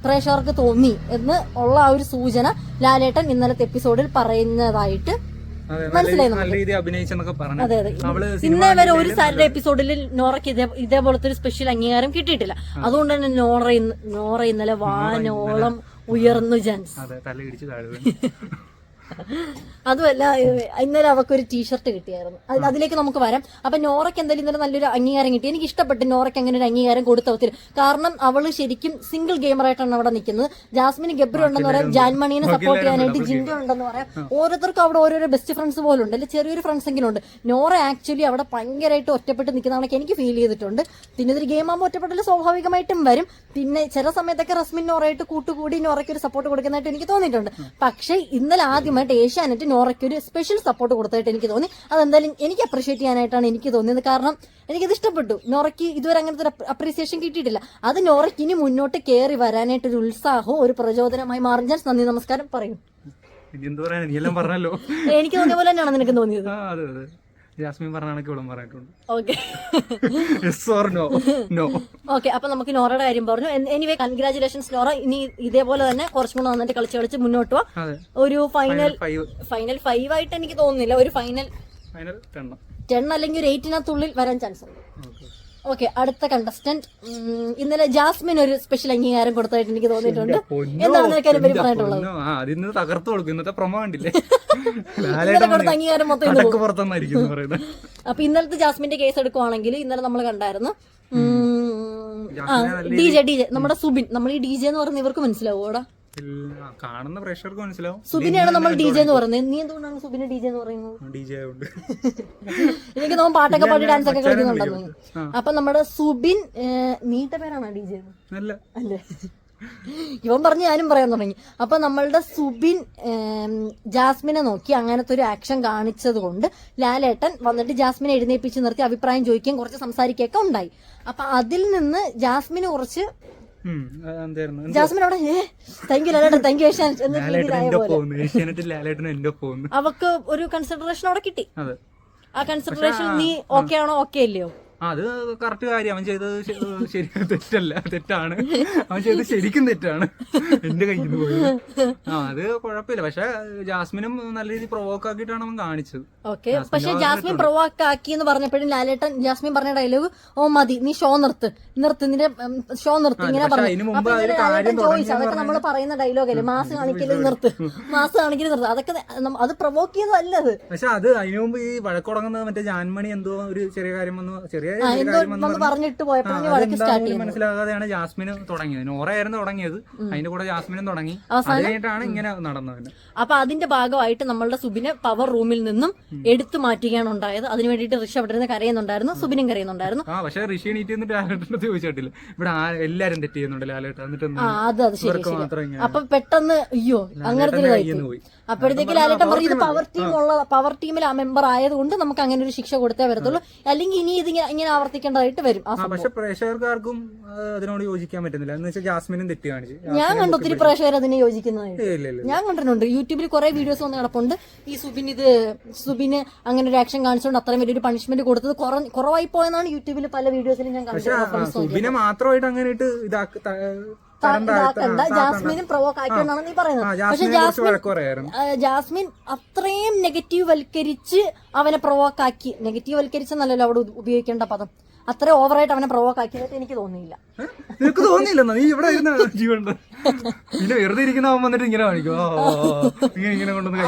പ്രേക്ഷകർക്ക് തോന്നി എന്ന് ഉള്ള ആ ഒരു സൂചന ലാലേട്ടൻ ഇന്നലത്തെ എപ്പിസോഡിൽ പറയുന്നതായിട്ട് ഇന്നേ വരെ ഒരു സാറ്റർഡേ എപ്പിസോഡിൽ നോറയ്ക്ക് ഇതേ ഇതേപോലത്തെ ഒരു സ്പെഷ്യൽ അംഗീകാരം കിട്ടിയിട്ടില്ല. അതുകൊണ്ട് തന്നെ നോറ നോറ ഇന്നലെ വാനോളം ഉയർന്നു ജാൻസ്. *laughs* അതുമല്ല ഇന്നലെ അവക്കൊരു ടീഷർട്ട് കിട്ടിയായിരുന്നു. അതിലേക്ക് നമുക്ക് വരാം. അപ്പൊ നോറയ്ക്ക് എന്തായാലും ഇന്നലെ നല്ലൊരു അംഗീകാരം കിട്ടി. എനിക്ക് ഇഷ്ടപ്പെട്ടു നോറയ്ക്ക് അങ്ങനെ ഒരു അംഗീകാരം കൊടുത്തവത്തിൽ കാരണം അവൾ ശരിക്കും സിംഗിൾ ഗെയിമറായിട്ടാണ് അവിടെ നിൽക്കുന്നത്. ജാസ്മിന് ഗബ്രി ഉണ്ടെന്ന് പറയാം ജാൻമണീനെ സപ്പോർട്ട് ചെയ്യാനായിട്ട് ജിൻഡ ഉണ്ടെന്ന് പറയാം. ഓരോരുത്തർക്കും അവിടെ ഓരോരോ ബെസ്റ്റ് ഫ്രണ്ട്സ് പോലും ഉണ്ട് അല്ലെങ്കിൽ ചെറിയൊരു ഫ്രണ്ട്സ് എങ്കിലും ഉണ്ട്. നോറ ആക്ച്വലി അവിടെ ഭയങ്കരമായിട്ട് ഒറ്റപ്പെട്ട് നിൽക്കുന്നതാണൊക്കെ എനിക്ക് ഫീൽ ചെയ്തിട്ടുണ്ട്. പിന്നെ ഇതൊരു ഗെയിം ആകുമ്പോൾ സ്വാഭാവികമായിട്ടും വരും. പിന്നെ ചില സമയത്തൊക്കെ റസ്മിൻ നോറയായിട്ട് കൂട്ടുകൂടി നോറയ്ക്ക് ഒരു സപ്പോർട്ട് കൊടുക്കുന്നതായിട്ട് എനിക്ക് തോന്നിയിട്ടുണ്ട്. പക്ഷേ ഇന്നലെ ആദ്യമായിട്ട് ഏഷ്യാനെറ്റ് നോറയ്ക്ക് ഒരു സ്പെഷ്യൽ സപ്പോർട്ട് കൊടുത്തതായിട്ട് എനിക്ക് തോന്നി. അതെന്തായാലും എനിക്ക് അപ്രീഷിയേറ്റ് ചെയ്യാനായിട്ടാണ് എനിക്ക് തോന്നിയത്. കാരണം എനിക്കത് ഇഷ്ടപ്പെട്ടു. നോറയ്ക്ക് ഇതുവരെ അങ്ങനത്തെ ഒരു അപ്രീസിയേഷൻ കിട്ടിയിട്ടില്ല. അത് നോറയ്ക്ക് ഇനി മുന്നോട്ട് കയറി വരാനായിട്ട് ഒരു ഉത്സാഹവും ഒരു പ്രചോദനമായി മാറും. ഞാൻ നന്ദി നമസ്കാരം. പറയും. എനിക്ക് തോന്നിയ പോലെ തന്നെയാണ് നിനക്ക് തോന്നിയത്. ആ അതെ അതെ. ജാസ്മിൻ പറഞ്ഞാണെങ്കിൽ ഇവളും പറഞ്ഞിട്ടുണ്ട് okay yes or no no okay അപ്പൊ നമുക്ക് നോറയുടെ കാര്യം പറഞ്ഞു. Anyway congratulations Nora. ഇനി ഇതേപോലെ തന്നെ കുറച്ചും കൂടെ നന്നായിട്ട് കളിച്ച് കളിച്ച് മുന്നോട്ട് പോവാ. ഒരു ഫൈനൽ ഫൈനൽ ഫൈവ് ആയിട്ട് എനിക്ക് തോന്നുന്നില്ല. ഒരു ഫൈനൽ ഫൈനൽ ടെണ്ണം ടെൻ അല്ലെങ്കിൽ ഒരു എയ്റ്റിനകത്തുള്ളിൽ വരാൻ ചാൻസ് ഉണ്ട്. ഓക്കെ അടുത്ത കണ്ടസ്റ്റന്റ് ഇന്നലെ ജാസ്മിൻ ഒരു സ്പെഷ്യൽ അംഗീകാരം കൊടുത്തായിട്ട് എനിക്ക് തോന്നിയിട്ടുണ്ട്. എന്താണ് നിനക്ക് അതിനെ പറ്റി ആ അതിന്ന് തകർത്ത് കൊടുക്കും. ഇന്നത്തെ പ്രൊമോ കണ്ടില്ലേ? *laughs* കൊടുത്ത അംഗീകാരം മൊത്തം *laughs* അപ്പൊ ഇന്നലത്തെ ജാസ്മിന്റെ കേസ് എടുക്കുവാണെങ്കിൽ ഇന്നലെ നമ്മൾ കണ്ടായിരുന്നു. ഡി ജെ ഡി ജെ നമ്മുടെ സുബിൻ. നമ്മൾ ഈ ഡി ജെ എന്ന് പറഞ്ഞ ഇവർക്ക് മനസ്സിലാവോടാ കാണുന്ന പ്രേക്ഷകർക്ക് മനസ്സിലാവും. സുബിനെയാണ് നമ്മൾ ഡി ജെ എന്ന് പറയുന്നത്? നീ എന്തുകൊണ്ടാണ് സുബിനെ ഡി ജെ എന്ന് പറയുന്നത്? ഡി ജെ ആയതുകൊണ്ട്. *laughs* എനിക്ക് നമ്മൾ പാട്ടൊക്കെ പാടി ഡാൻസ് ഒക്കെ കളിക്കുന്നുണ്ടെന്ന്. അപ്പൊ നമ്മുടെ സുബിൻ നീട്ട പേരാണോ ഡി ജെ അല്ല. അല്ലേ? ഇവൻ പറഞ്ഞ് ഞാനും പറയാൻ തുടങ്ങി. അപ്പൊ നമ്മളുടെ സുബിൻ ജാസ്മിനെ നോക്കി അങ്ങനത്തെ ഒരു ആക്ഷൻ കാണിച്ചത് കൊണ്ട് ലാലേട്ടൻ വന്നിട്ട് ജാസ്മിനെ എഴുന്നേപ്പിച്ച് നിർത്തി അഭിപ്രായം ചോദിക്കുകയും കുറച്ച് സംസാരിക്കുകയൊക്കെ ഉണ്ടായി. അപ്പൊ അതിൽ നിന്ന് ജാസ്മിന് കുറച്ച് ജാസ്മിൻ അവിടെ ഏ thank you Lalettan thank you എന്ന രീതിയിലായ പോലെ. അവക്ക് ഒരു കൺസിഡറേഷൻ അവിടെ കിട്ടി. അതെ. ആ കൺസിഡറേഷൻ നീ ഓക്കെ ആണോ ഓക്കെ അല്ലയോ അത് കറക്റ്റ് കാര്യം. അവൻ ചെയ്തത് ശരി തെറ്റല്ല. തെറ്റാണ്. അവൻ ചെയ്തത് ശരിക്കും തെറ്റാണ്. എന്റെ കയ്യിൽ നിന്ന് പോയത്. ആ അത് കുഴപ്പമില്ല. പക്ഷെ ജാസ്മിനും നല്ല രീതിയിൽ പ്രൊവോക്ക് ആക്കിയിട്ടാണ് അവൻ കാണിച്ചത്. ഓക്കെ. പക്ഷെ ജാസ്മിൻ പ്രൊവോക്ക് ആക്കി എന്ന് പറഞ്ഞപ്പോഴും ലാലേട്ടൻ ജാസ്മിൻ പറഞ്ഞ ഡയലോഗ് ഓ മതി നീ ഷോ നിർത്ത്. നിർത്ത് നിന്റെ ഷോ നിർത്ത്. ഇങ്ങനെ പറഞ്ഞു. അപ്പൊ ലാലേട്ടൻ ചോദിച്ചു. അതൊക്കെ നമ്മൾ പറയുന്ന ഡയലോഗ് അല്ലേ? മാസ് കാണിക്കൽ നിർത്ത്. മാസ് കാണിക്കൽ നിർത്ത്. അതൊക്കെ അത് പ്രൊവോക്ക് ചെയ്തതല്ല അത്. പക്ഷെ അത് അതിനു മുമ്പ് ഈ വഴക്കുടങ്ങുന്നത് മറ്റേ ജാൻമണി എന്തോ ഒരു ചെറിയ കാര്യം വന്നു ചെറിയ പറഞ്ഞിട്ട് പോയപ്പോഴാണ് മനസ്സിലാകാതെയാണ് ജാസ്മിന് തുടങ്ങിയത്. നോറയായിരുന്നു തുടങ്ങിയത്. അതിന്റെ കൂടെ ജാസ്മിനും തുടങ്ങി. അത് കഴിഞ്ഞിട്ടാണ് ഇങ്ങനെ നടന്നത്. അപ്പൊ അതിന്റെ ഭാഗമായിട്ട് നമ്മളുടെ സുബിനെ പവർ റൂമിൽ നിന്നും എടുത്തു മാറ്റുകയാണ് ഉണ്ടായത്. അതിന് വേണ്ടിട്ട് ഋഷി അവിടെ നിന്ന് കരയുന്നുണ്ടായിരുന്നു. സുബിനും കരയുന്നുണ്ടായിരുന്നു. ആ പക്ഷെ ഋഷി എണീറ്റ് ലാലേട്ടന്റെ ചോദിച്ചിട്ടില്ല. ഇവിടെ എല്ലാരും തെറ്റ് ചെയ്യുന്നുണ്ട് ലാലേട്ട് എന്നിട്ട് അത് അത് ശരി അപ്പൊ പെട്ടെന്ന് അയ്യോ അങ്ങനത്തെ അപ്പോഴത്തേക്ക് ലാലേട്ടൻ പറഞ്ഞു ഇത് പവർ ടീം ഉള്ള പവർ ടീമിൽ ആ മെമ്പർ ആയതുകൊണ്ട് നമുക്ക് അങ്ങനെ ഒരു ശിക്ഷ കൊടുത്തേ വരത്തുള്ളൂ. അല്ലെങ്കിൽ ഇനി ഇത് ഇങ്ങനെ- ആവർത്തിക്കേണ്ടതായിട്ട് വരും ആ പക്ഷെ പ്രേക്ഷകർക്കാർക്കും അതിനോട് യോജിക്കാൻ പറ്റുന്നില്ല എന്ന് വെച്ചാൽ ജാസ്മിനും തെറ്റ് കാണിച്ചു. ഞാൻ കണ്ടു ഒത്തിരി പ്രേക്ഷകർ അതിനെ യോജിക്കുന്നതായിട്ട്. ഞാൻ കണ്ടിട്ടുണ്ട്. യൂട്യൂബിൽ കുറെ വീഡിയോസ് വന്ന് കിടപ്പുണ്ട്. ഈ സുബിൻ ഇത് സുബിന് അങ്ങനെ ഒരു ആക്ഷൻ കാണിച്ചുകൊണ്ട് അത്രയും വലിയൊരു പണിഷ്മെന്റ് കൊടുത്തത് കുറ- കുറവായി പോയെന്നാണ് യൂട്യൂബിൽ പല വീഡിയോസിലും ഞാൻ കണ്ടത്. സുബിനെ മാത്രമായിട്ട് അങ്ങനെ ഇതാക്ക ഇതാക്കണ്ട. ജാസ്മിനും പ്രൊവോക്ക് ആക്കിയെന്നാണ് നീ പറയുന്നത്. പക്ഷെ ജാസ്മിൻ ജാസ്മിൻ അത്രയും നെഗറ്റീവ് വൽക്കരിച്ച് അവനെ പ്രൊവോക്ക് ആക്കി നെഗറ്റീവ് വൽക്കരിച്ചെന്നല്ലല്ലോ അവിടെ ഉപയോഗിക്കേണ്ട പദം. അത്ര ഓവറായിട്ട് അവനെ പ്രൊവോക്ക് ആക്കിയതായിട്ട് എനിക്ക് തോന്നിയില്ല? നിനക്ക് തോന്നിയില്ലെന്നാ? നീ ഇവിടെ ഇരുന്ന *laughs* ജീവനുണ്ട്. പിന്നെ വെറുതെ ഇരിക്കുന്ന അവൻ വന്നിട്ട് ഇങ്ങനെ കാണിക്കും. ഇങ്ങനെ ഇങ്ങനെ കൊണ്ടുവന്ന്